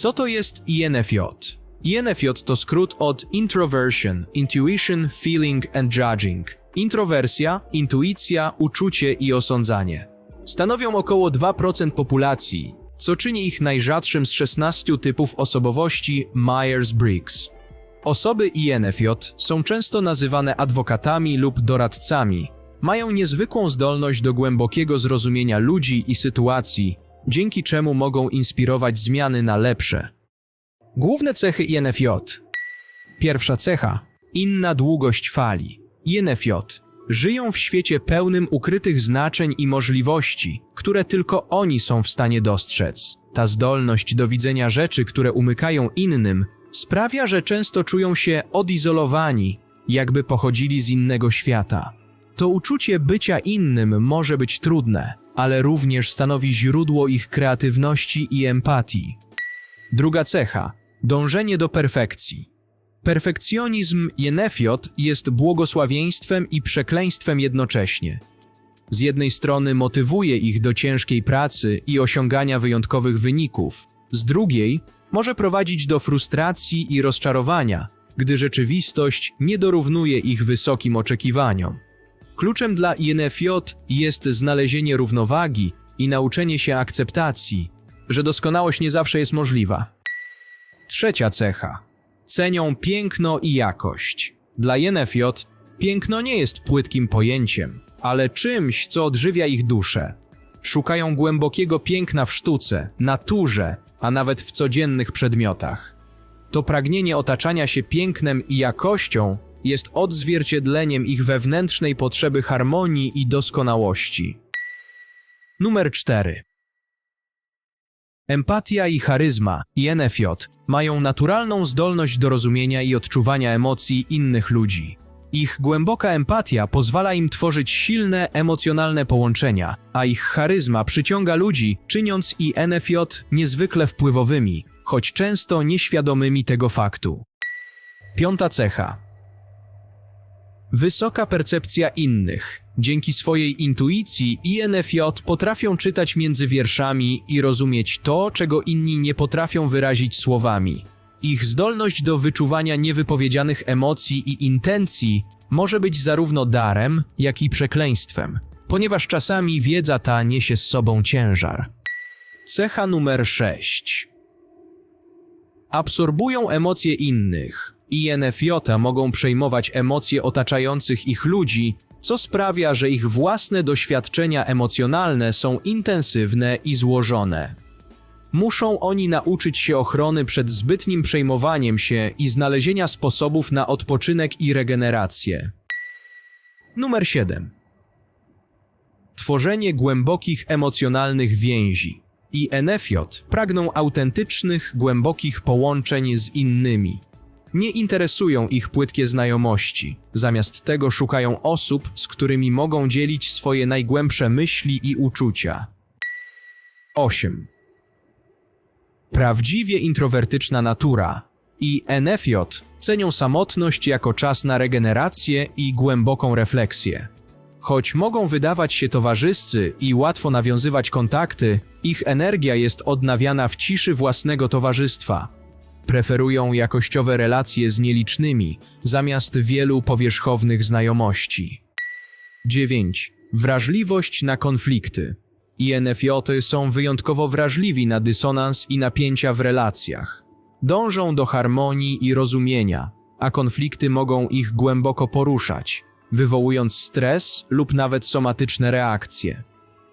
Co to jest INFJ? INFJ to skrót od Introversion, Intuition, Feeling and Judging. Introwersja, intuicja, uczucie i osądzanie. Stanowią około 2% populacji, co czyni ich najrzadszym z 16 typów osobowości Myers-Briggs. Osoby INFJ są często nazywane adwokatami lub doradcami. Mają niezwykłą zdolność do głębokiego zrozumienia ludzi i sytuacji, dzięki czemu mogą inspirować zmiany na lepsze. Główne cechy INFJ. Pierwsza cecha. Inna długość fali. INFJ żyją w świecie pełnym ukrytych znaczeń i możliwości, które tylko oni są w stanie dostrzec. Ta zdolność do widzenia rzeczy, które umykają innym, sprawia, że często czują się odizolowani, jakby pochodzili z innego świata. To uczucie bycia innym może być trudne, ale również stanowi źródło ich kreatywności i empatii. Druga cecha dążenie do perfekcji. Perfekcjonizm INFJ jest błogosławieństwem i przekleństwem jednocześnie. Z jednej strony motywuje ich do ciężkiej pracy i osiągania wyjątkowych wyników, z drugiej może prowadzić do frustracji i rozczarowania, gdy rzeczywistość nie dorównuje ich wysokim oczekiwaniom. Kluczem dla INFJ jest znalezienie równowagi i nauczenie się akceptacji, że doskonałość nie zawsze jest możliwa. Trzecia cecha. Cenią piękno i jakość. Dla INFJ piękno nie jest płytkim pojęciem, ale czymś, co odżywia ich duszę. Szukają głębokiego piękna w sztuce, naturze, a nawet w codziennych przedmiotach. To pragnienie otaczania się pięknem i jakością jest odzwierciedleniem ich wewnętrznej potrzeby harmonii i doskonałości. Numer 4. Empatia i charyzma INFJ mają naturalną zdolność do rozumienia i odczuwania emocji innych ludzi. Ich głęboka empatia pozwala im tworzyć silne emocjonalne połączenia, a ich charyzma przyciąga ludzi, czyniąc INFJ niezwykle wpływowymi, choć często nieświadomymi tego faktu. Piąta cecha. Wysoka percepcja innych. Dzięki swojej intuicji INFJ potrafią czytać między wierszami i rozumieć to, czego inni nie potrafią wyrazić słowami. Ich zdolność do wyczuwania niewypowiedzianych emocji i intencji może być zarówno darem, jak i przekleństwem, ponieważ czasami wiedza ta niesie z sobą ciężar. Cecha numer 6. Absorbują emocje innych. INFJ mogą przejmować emocje otaczających ich ludzi, co sprawia, że ich własne doświadczenia emocjonalne są intensywne i złożone. Muszą oni nauczyć się ochrony przed zbytnim przejmowaniem się i znalezienia sposobów na odpoczynek i regenerację. Numer 7. Tworzenie głębokich emocjonalnych więzi. INFJ pragną autentycznych, głębokich połączeń z innymi. Nie interesują ich płytkie znajomości. Zamiast tego szukają osób, z którymi mogą dzielić swoje najgłębsze myśli i uczucia. 8. Prawdziwie introwertyczna natura. I NFJ cenią samotność jako czas na regenerację i głęboką refleksję. Choć mogą wydawać się towarzyscy i łatwo nawiązywać kontakty, ich energia jest odnawiana w ciszy własnego towarzystwa. Preferują jakościowe relacje z nielicznymi, zamiast wielu powierzchownych znajomości. 9. Wrażliwość na konflikty. INFJ są wyjątkowo wrażliwi na dysonans i napięcia w relacjach. Dążą do harmonii i rozumienia, a konflikty mogą ich głęboko poruszać, wywołując stres lub nawet somatyczne reakcje.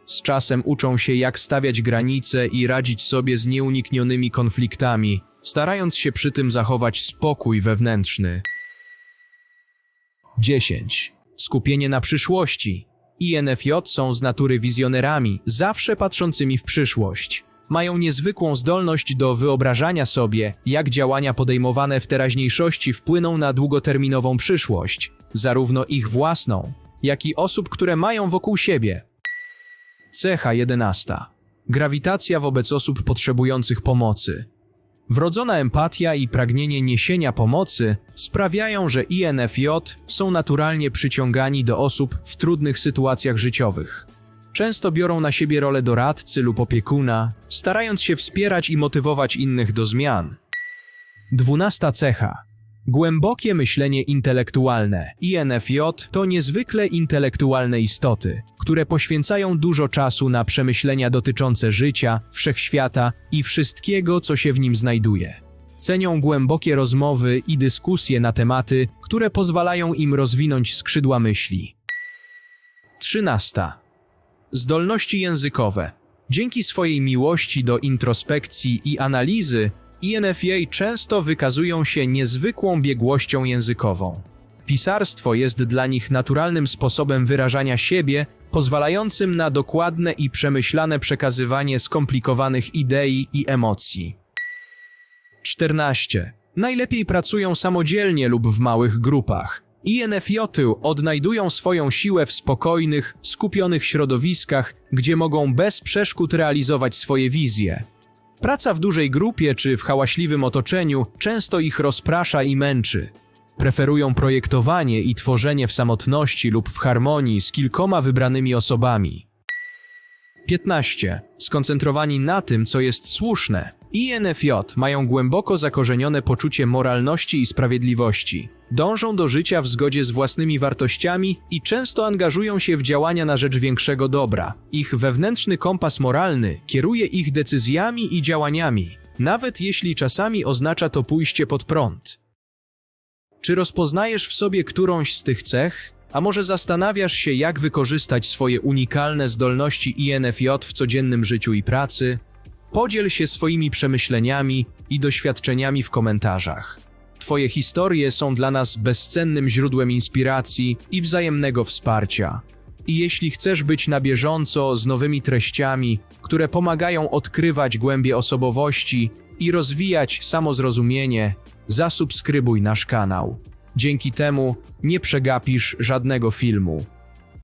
Z czasem uczą się, jak stawiać granice i radzić sobie z nieuniknionymi konfliktami, starając się przy tym zachować spokój wewnętrzny. 10. Skupienie na przyszłości. INFJ są z natury wizjonerami, zawsze patrzącymi w przyszłość. Mają niezwykłą zdolność do wyobrażania sobie, jak działania podejmowane w teraźniejszości wpłyną na długoterminową przyszłość, zarówno ich własną, jak i osób, które mają wokół siebie. Cecha 11. Grawitacja wobec osób potrzebujących pomocy. Wrodzona empatia i pragnienie niesienia pomocy sprawiają, że INFJ są naturalnie przyciągani do osób w trudnych sytuacjach życiowych. Często biorą na siebie rolę doradcy lub opiekuna, starając się wspierać i motywować innych do zmian. Dwunasta cecha. Głębokie myślenie intelektualne. INFJ to niezwykle intelektualne istoty, które poświęcają dużo czasu na przemyślenia dotyczące życia, wszechświata i wszystkiego, co się w nim znajduje. Cenią głębokie rozmowy i dyskusje na tematy, które pozwalają im rozwinąć skrzydła myśli. 13. Zdolności językowe. Dzięki swojej miłości do introspekcji i analizy, INFJ często wykazują się niezwykłą biegłością językową. Pisarstwo jest dla nich naturalnym sposobem wyrażania siebie, pozwalającym na dokładne i przemyślane przekazywanie skomplikowanych idei i emocji. 14. Najlepiej pracują samodzielnie lub w małych grupach. INFJ odnajdują swoją siłę w spokojnych, skupionych środowiskach, gdzie mogą bez przeszkód realizować swoje wizje. Praca w dużej grupie czy w hałaśliwym otoczeniu często ich rozprasza i męczy. Preferują projektowanie i tworzenie w samotności lub w harmonii z kilkoma wybranymi osobami. 15. Skoncentrowani na tym, co jest słuszne. INFJ mają głęboko zakorzenione poczucie moralności i sprawiedliwości. Dążą do życia w zgodzie z własnymi wartościami i często angażują się w działania na rzecz większego dobra. Ich wewnętrzny kompas moralny kieruje ich decyzjami i działaniami, nawet jeśli czasami oznacza to pójście pod prąd. Czy rozpoznajesz w sobie którąś z tych cech? A może zastanawiasz się, jak wykorzystać swoje unikalne zdolności INFJ w codziennym życiu i pracy? Podziel się swoimi przemyśleniami i doświadczeniami w komentarzach. Twoje historie są dla nas bezcennym źródłem inspiracji i wzajemnego wsparcia. I jeśli chcesz być na bieżąco z nowymi treściami, które pomagają odkrywać głębie osobowości i rozwijać samozrozumienie, zasubskrybuj nasz kanał. Dzięki temu nie przegapisz żadnego filmu.